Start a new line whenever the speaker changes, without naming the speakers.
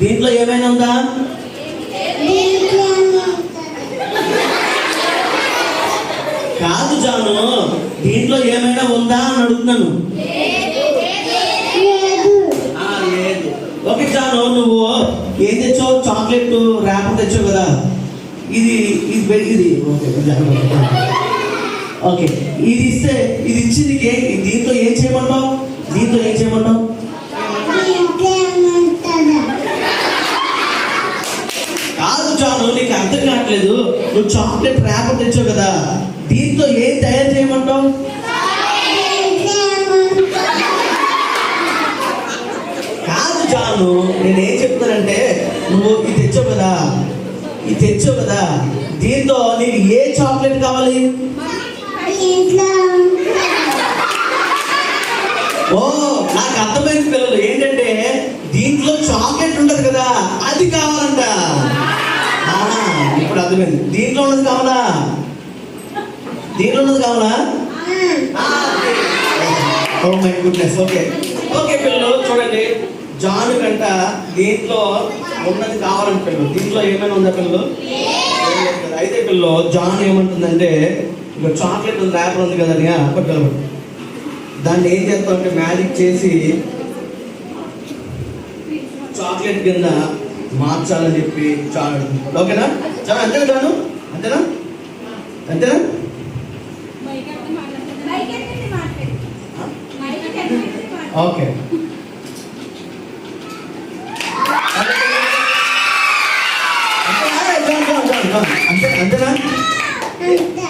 దీంట్లో ఏమైనా ఉందా? కాదు జాను దీంట్లో ఏమైనా ఉందా అని అడుగుతున్నాను. లేదు. ఓకే జాను నువ్వు ఏం తెచ్చావు? చాక్లెట్ ర్యాప్ తెచ్చావు కదా. ఇది ఇది పె- ఇది. Okay okay. ఇది ఇస్తే ఇది ఇచ్చి నీకు దీంతో ఏం చేయమంటావు? దీంతో ఏం చేయమంటావు? కాదు జాను నీకు అర్థం కావట్లేదు. నువ్వు చాక్లెట్ ర్యాపర్ తెచ్చావు కదా దీంతో ఏం తయారు చేయమంటావు? కాదు జాను నేను ఏం చెప్తానంటే నువ్వు ఇది తెచ్చావు కదా ఇది తెచ్చావు కదా దీంతో నీకు ఏ చాక్లెట్ కావాలి ఓ నాకు అర్థమైంది పిల్లలు ఏంటంటే దీంట్లో చాక్లెట్ ఉంటది కదా అది కావాలంట ఆ, ఇప్పుడు అర్థమైంది దీంట్లో ఉన్నది కావాలా? దీంట్లో ఉన్నది కావాలా? Oh my goodness okay okay పిల్లలు చూడండి. జాను కంట దీంట్లో ఉన్నది కావాలని పిల్లలు. దీంట్లో ఏమైనా ఉందా పిల్లలు. అయితే పిల్లలు జాన్ ఏమంటుందంటే ఇక చాక్లెట్ ఉంది ర్యాపర్ ఉంది కదా అని పట్టుకెళ్ళబడి దాన్ని ఏం చేస్తామంటే మ్యాజిక్ చేసి చాక్లెట్ కింద మార్చాలని చెప్పి చాలా ఓకేనా? చాలా అంతేనా జాను? అంతేనా? అంతేనా? ఓకే. అంతేనా? అంతే